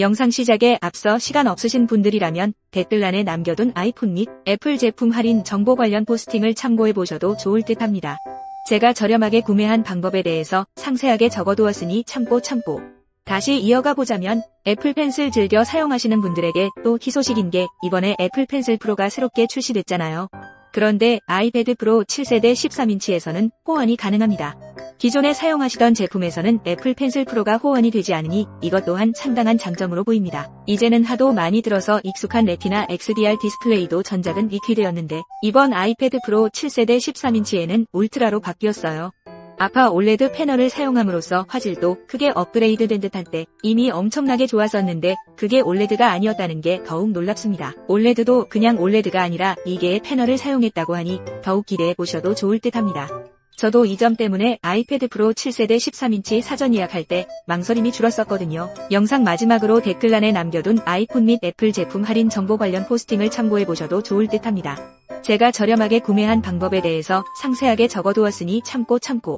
영상 시작에 앞서 시간 없으신 분들이라면 댓글란에 남겨둔 아이폰 및 애플 제품 할인 정보 관련 포스팅을 참고해 보셔도 좋을 듯 합니다. 제가 저렴하게 구매한 방법에 대해서 상세하게 적어두었으니 참고 참고. 다시 이어가 보자면 애플 펜슬 즐겨 사용하시는 분들에게 또 희소식인 게 이번에 애플 펜슬 프로가 새롭게 출시됐잖아요. 그런데 아이패드 프로 7세대 13인치에서는 호환이 가능합니다. 기존에 사용하시던 제품에서는 애플 펜슬 프로가 호환이 되지 않으니 이것 또한 상당한 장점으로 보입니다. 이제는 하도 많이 들어서 익숙한 레티나 XDR 디스플레이도 전작은 리퀴드였는데 이번 아이패드 프로 7세대 13인치에는 울트라로 바뀌었어요. 아파 올레드 패널을 사용함으로써 화질도 크게 업그레이드 된 듯한 때 이미 엄청나게 좋았었는데 그게 올레드가 아니었다는 게 더욱 놀랍습니다. 올레드도 그냥 올레드가 아니라 이개의 패널을 사용했다고 하니 더욱 기대해 보셔도 좋을 듯 합니다. 저도 이 점 때문에 아이패드 프로 7세대 13인치 사전 예약할 때 망설임이 줄었었거든요. 영상 마지막으로 댓글란에 남겨둔 아이폰 및 애플 제품 할인 정보 관련 포스팅을 참고해 보셔도 좋을 듯 합니다. 제가 저렴하게 구매한 방법에 대해서 상세하게 적어두었으니 참고 참고.